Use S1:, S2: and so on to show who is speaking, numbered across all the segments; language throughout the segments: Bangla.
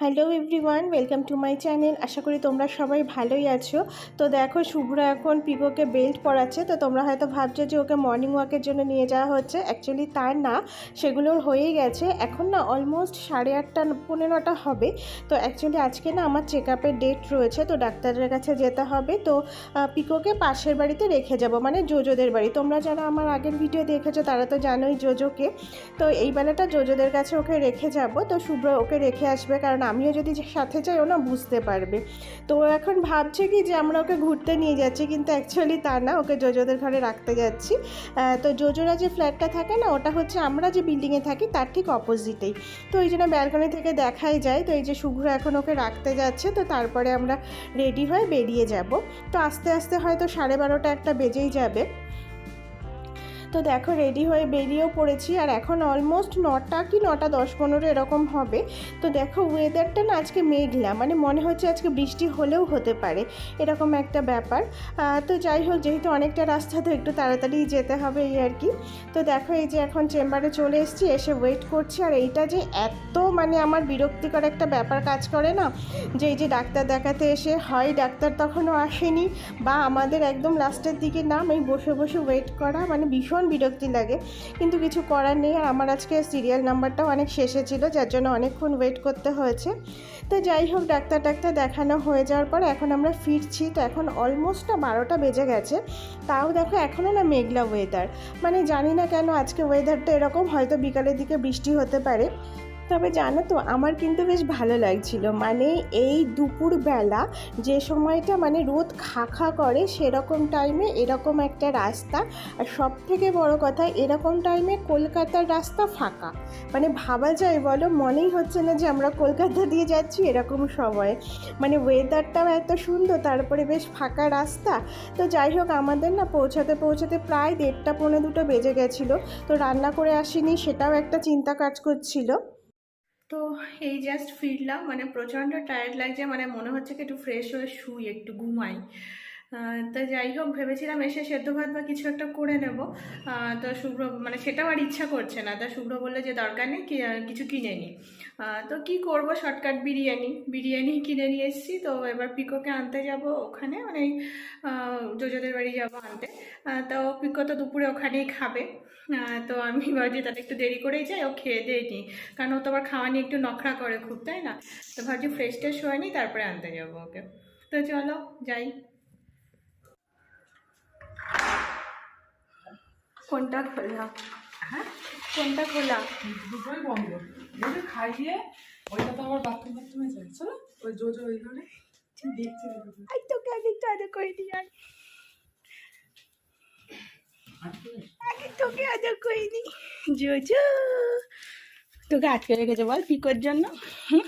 S1: Hello everyone welcome to my channel আশা করি তোমরা সবাই ভালোই আছো। তো দেখো, শুভ্র এখন পিকোকে বেল্ট পরাচ্ছে। তো তোমরা হয়তো ভাবছ যে ওকে মর্নিং ওয়াকের জন্য নিয়ে যাওয়া হচ্ছে। অ্যাকচুয়ালি তার না, সেগুলো হয়েই গেছে। এখন না অলমোস্ট সাড়ে আটটা, পনেরোটা হবে। তো অ্যাকচুয়ালি আজকে না আমার চেক আপের ডেট রয়েছে। তো ডাক্তারের কাছে যেতে হবে। তো পিকোকে পাশের বাড়িতে রেখে যাব মানে জোজোদের বাড়ি। তোমরা যারা আমার আগের ভিডিও দেখেছ, তারা তো জানোই জোজোকে। তো এই বেলাটা জোজোদের কাছে ওকে রেখে যাব। তো শুভ্র ওকে রেখে আসবে, কারণ আমিও যদি সাথে যাই, ও না বুঝতে পারবে। তো এখন ভাবছে কি যে আমরা ওকে ঘুরতে নিয়ে যাচ্ছি, কিন্তু অ্যাকচুয়ালি তা না, ওকে জোজোদের ঘরে রাখতে যাচ্ছি। তো জোজোরা যে ফ্ল্যাটটা থাকে না, ওটা হচ্ছে আমরা যে বিল্ডিংয়ে থাকি, তার ঠিক অপোজিটেই তো এই জন্য ব্যালকনি থেকে দেখাই যায়, তো এই যে শুভ্র এখন ওকে রাখতে যাচ্ছে, তো তারপরে আমরা রেডি হয়ে বেরিয়ে যাব। তো আস্তে আস্তে হয়তো সাড়ে বারোটা একটা বেজেই যাবে। তো দেখো রেডি হয়ে বেরিয়েও পড়েছি আর এখন অলমোস্ট নটা কি নটা দশ পনেরো এরকম হবে। তো দেখো ওয়েদারটা না আজকে মেঘলা মানে মনে হচ্ছে আজকে বৃষ্টি হলেও হতে পারে, এরকম একটা ব্যাপার। তো যাই হোক, যেহেতু অনেকটা রাস্তা, তো একটু তাড়াতাড়ি যেতে হবে এই আর কি। তো দেখো, এই যে এখন চেম্বারে চলে এসেছি, এসে ওয়েট করছি আর এইটা যে এত মানে আমার বিরক্তিকর একটা ব্যাপার কাজ করে না, যে এই যে ডাক্তার দেখাতে এসে, হয় ডাক্তার তখনও আসেনি বা আমাদের একদম লাস্টের দিকে নাম, এই বসে বসে ওয়েট করা মানে ভীষণ বিরক্তি লাগে। কিন্তু কিছু করার নেই আর আমার আজকে সিরিয়াল নাম্বারটাও অনেক শেষে ছিল, যার জন্য অনেকক্ষণ ওয়েট করতে হয়েছে। তো যাই হোক, ডাক্তার ডাক্তার দেখানো হয়ে যাওয়ার পর এখন আমরা ফিরছি। তো এখন অলমোস্ট না বারোটা বেজে গেছে। তাও দেখো এখনও না মেঘলা ওয়েদার মানে জানি না কেন আজকে ওয়েদারটা এরকম, হয়তো বিকালের দিকে বৃষ্টি হতে পারে। তবে জানো তো, আমার কিন্তু বেশ ভালো লাগছিল। মানে এই দুপুরবেলা যে সময়টা মানে রোদ খা খা করে সেরকম টাইমে এরকম একটা রাস্তা। আর সব থেকে বড় কথা, এরকম টাইমে কলকাতার রাস্তা ফাঁকা। মানে ভাবা যায় বলো, মনেই হচ্ছে না যে আমরা কলকাতা দিয়ে যাচ্ছি এরকম সময়ে। মানে ওয়েদারটাও এত সুন্দর, তারপরে বেশ ফাঁকা রাস্তা। তো যাই হোক, আমাদের না পৌঁছাতে পৌঁছাতে প্রায় দেড়টা পৌনে দুটো বেজে গেছিল। তো রান্না করে আসিনি, সেটাও একটা চিন্তা কাজ করছিল। তো এই জাস্ট ফিরলাম মানে প্রচণ্ড টায়ার্ড লাগছে মানে মনে হচ্ছে কি একটু ফ্রেশ হয়ে শুই, একটু ঘুমাই। তা যাই হোক ভেবেছিলাম এসে সেদ্ধ ভাত বা কিছু একটা করে নেব। তো শুভ্র মানে সেটাও আর ইচ্ছা করছে না। তা শুভ্র বলল যে দরকার নেই কিছু কিনে নিই তো কি করব? শর্টকাট বিরিয়ানি। বিরিয়ানি কিনে নিয়ে এসেছি। তো এবার পিকোকে আনতে যাব ওখানে। মানে আহ, বাড়ি যাব আনতে। তো পিকো তো দুপুরে ওখানেই খাবে। তো আমি ভাবছি তাহলে একটু দেরি করেই যাই ও খেয়ে দিয়ে নিই। কারণ ও তো আবার খাওয়া নিয়ে একটু নখরা করে খুব তাই না? তো ভাবছি ফ্রেশ ট্রেশ হয়নি তারপরে আনতে যাব ওকে। তো চলো যাই। কোনটা খোলা।
S2: হ্যাঁ?
S1: কোনটা খোলা।
S2: দুটোই বন্ধ। ওকে খাইয়ে ওইটা তো আবার বাথরুম বাথরুমে যায়। চলো ওই জোজো ওই ঘরে দেখছে দুটো।
S1: তোকে আগে চাঁদে করে দিই আর আগে তোকে আদর করে দিই জোজো তোকে আটকে রেখেছে বল পিকোর জন্য। হুম?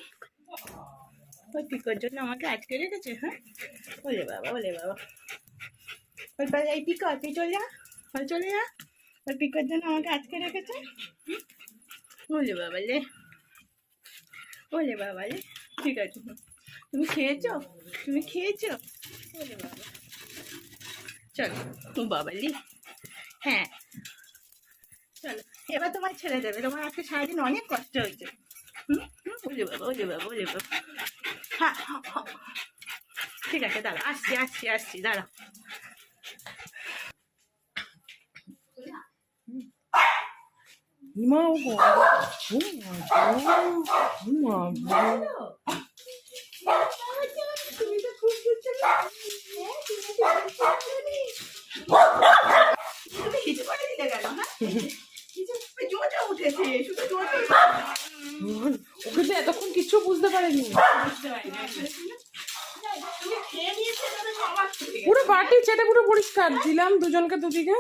S1: ওই পিকোর জন্য আমাকে আটকে রেখেছে হ্যাঁ? বলে বাবা বলে বাবা। ওই পাশে এই পিকো তুই চলে যা। চলে যা। ওই পিকোর জন্য আমাকে আটকে রেখেছে? হুম? বলে বাবা লে বলে বাবা লে ঠিক আছে তুমি খেয়েছো? তুমি খেয়েছো? বলে বাবা। চলো, ও বাবা লি হ্যাঁ। চলো, এবার তোমার ছেড়ে দেবে। তোমার আজকে সারাদিন অনেক কষ্ট হয়েছে। ওলে বাবা ওলে বাবা ওলে বাবা। হ্যাঁ। ঠিক আছে দাঁড়া আসছি আসছি আসছি দাঁড়া
S2: ইমা ও গো ও মা গো ও মা গো
S1: তুমি তো খুব দুষ্টুমি। কিছু কিছু শুধু জোজো
S2: ওকে এতক্ষণ কিচ্ছু বুঝতে পারেনি। পুরো বাটি চেটে পুরো পরিষ্কার। দিলাম দুজনকে দুদিকে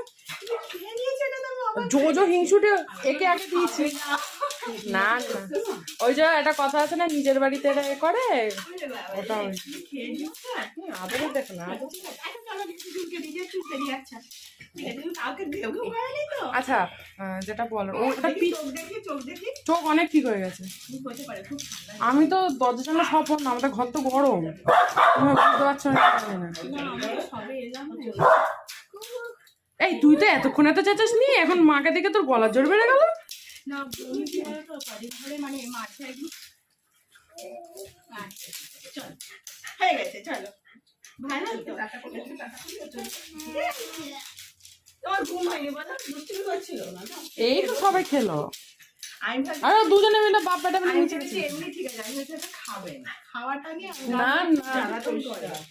S1: খেয়ে নিয়েছো এটা তো আমার
S2: জোজো হিংসুটে একে আগে দিয়েছি। না। না ওই যে একটা কথা আছে না নিজের বাড়িতে এটা এ করে ওটা আদরে দেখো না
S1: আচ্ছা
S2: যেটা বলো ওটা
S1: চোখ
S2: অনেক ঠিক হয়ে গেছে। আমি তো দরজা জানলা সব বন্ধ আমাদের ঘর তো গরম। তুমি বুঝতে পারছ না কি জানি না
S1: না আমরা সবে এলাম
S2: এই তুই তো এতক্ষণ এত চেঁচাস নি? এখন মাকে দেখে তোর গলা জোর বেড়ে গেল?
S1: না মানে মাঠে হয়ে গেছে চলো। ভালো তো। না
S2: এই তো সবাই খেলো। আরে দুজনে মিলে বাপ বেটা মিলে
S1: না।
S2: না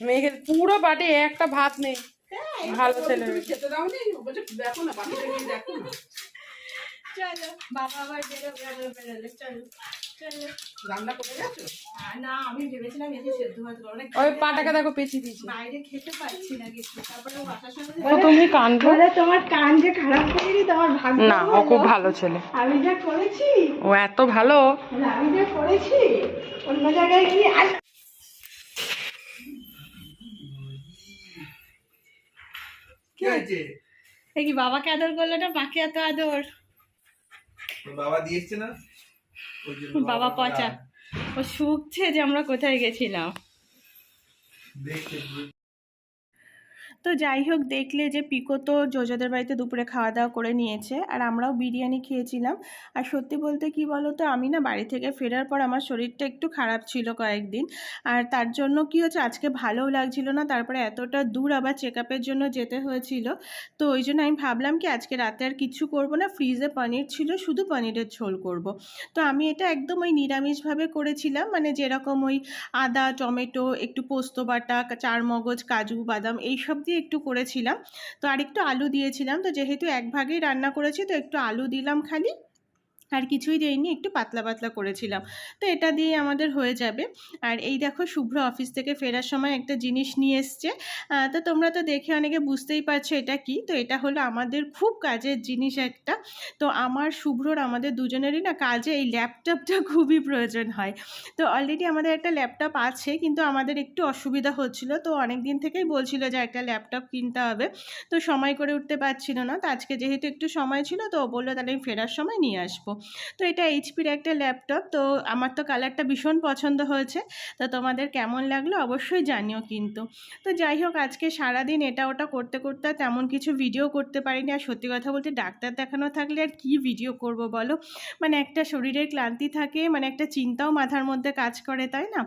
S2: মেঘের পুরো বাটে একটা ভাত নেই। ভালো ছেলে
S3: খেতে দাও নি? বলছে দেখো না বাকিটা নিয়ে দেখো না।
S1: চলো বাবা আবার বেরো বেরো বেরোলে। চলো চলো।
S3: রান্না করে গেছো?
S1: না আমি ভেবেছিলাম এসে সেদ্ধ ভাত করব
S2: ওই পাটাকে দেখো পেঁচিয়ে দিয়েছি।
S1: বাইরে খেতে পাচ্ছি না কিছু। তারপরে ও আসার সময়
S2: তুমি
S1: বলে তোমার কান যে খারাপ করিনি তোমার ভাগ্য
S2: না ও খুব ভালো ছেলে।
S1: আমি যা করেছি
S2: ও এত ভালো।
S1: আমি যা করেছি অন্য জায়গায় গিয়ে
S4: কি হয়েছে?
S1: কি বাবাকে আদর করল না? বাকি এত আদর?
S4: বাবা দিয়েছে না?
S1: বাবা পচা। ও শুকছে যে আমরা কোথায় গেছিলাম।
S4: দেখতে
S1: তো যাই হোক, দেখলে যে পিকো তো জোজোদের বাড়িতে দুপুরে খাওয়া দাওয়া করে নিয়েছে আর আমরাও বিরিয়ানি খেয়েছিলাম। আর সত্যি বলতে কি বলো তো আমি না বাড়ি থেকে ফেরার পর আমার শরীরটা একটু খারাপ ছিল কয়েকদিন। আর তার জন্য কি হচ্ছে, আজকে ভালোও লাগছিল না, তারপরে এতটা দূর আবার চেক আপের জন্য যেতে হয়েছিল। তো ওই জন্য আমি ভাবলাম কি, আজকে রাতে আর কিছু করব না, ফ্রিজে পনির ছিল, শুধু পনিরের ঝোল করব। তো আমি এটা একদম ওই নিরামিষভাবে করেছিলাম মানে যেরকম ওই আদা, টমেটো, একটু পোস্ত বাটা চার মগজ কাজু, বাদাম, এইসব দিয়ে একটু করেছিলাম। তো আর একটু আলু দিয়েছিলাম। তো যেহেতু এক ভাগেই রান্না করেছি, তো একটু আলু দিলাম খালি। আর কিছুই দেয়নি একটু পাতলা পাতলা করেছিলাম। তো এটা দিয়ে আমাদের হয়ে যাবে। আর এই দেখো শুভ্র অফিস থেকে ফেরার সময় একটা জিনিস নিয়ে এসছে। তো তোমরা তো দেখে অনেকে বুঝতেই পারছ এটা কি। তো এটা হলো আমাদের খুব কাজের জিনিস একটা। তো আমার, শুভ্রর, আমাদের দুজনেরই না কাজে এই ল্যাপটপটা খুবই প্রয়োজন হয়। তো অলরেডি আমাদের একটা ল্যাপটপ আছে, কিন্তু আমাদের একটু অসুবিধা হচ্ছিল। তো অনেক দিন থেকেই বলছিল যে একটা ল্যাপটপ কিনতে হবে। তো সময় করে উঠতে পারছিল না। তো আজকে যেহেতু একটু সময় ছিল, তো বলল তাহলে আমি ফেরার সময় নিয়ে আসব। তো এটা এইচপির একটা ল্যাপটপ তো আমার তো কালারটা ভীষণ পছন্দ হয়েছে, তো তোমাদের কেমন লাগল অবশ্যই জানিও কিন্তু। তো যাই হোক, আজকে সারাদিন এটা ওটা করতে করতে তেমন কিছু ভিডিও করতে পারিনি, আর সত্যি কথা বলতে ডাক্তার দেখানো থাকলে আর কি ভিডিও করব বলো? মানে একটা শরীরের ক্লান্তি থাকে মানে একটা চিন্তাও মাথার মধ্যে কাজ করে, তাই না?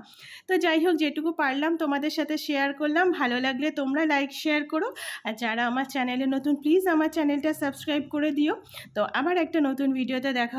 S1: তো যাই হোক, যেটুকু পারলাম তোমাদের সাথে শেয়ার করলাম, ভালো লাগলে তোমরা লাইক শেয়ার করো, আর যারা আমার চ্যানেলে নতুন প্লিজ আমার চ্যানেলটা সাবস্ক্রাইব করে দিও। তো আবার একটা নতুন ভিডিওতে দেখা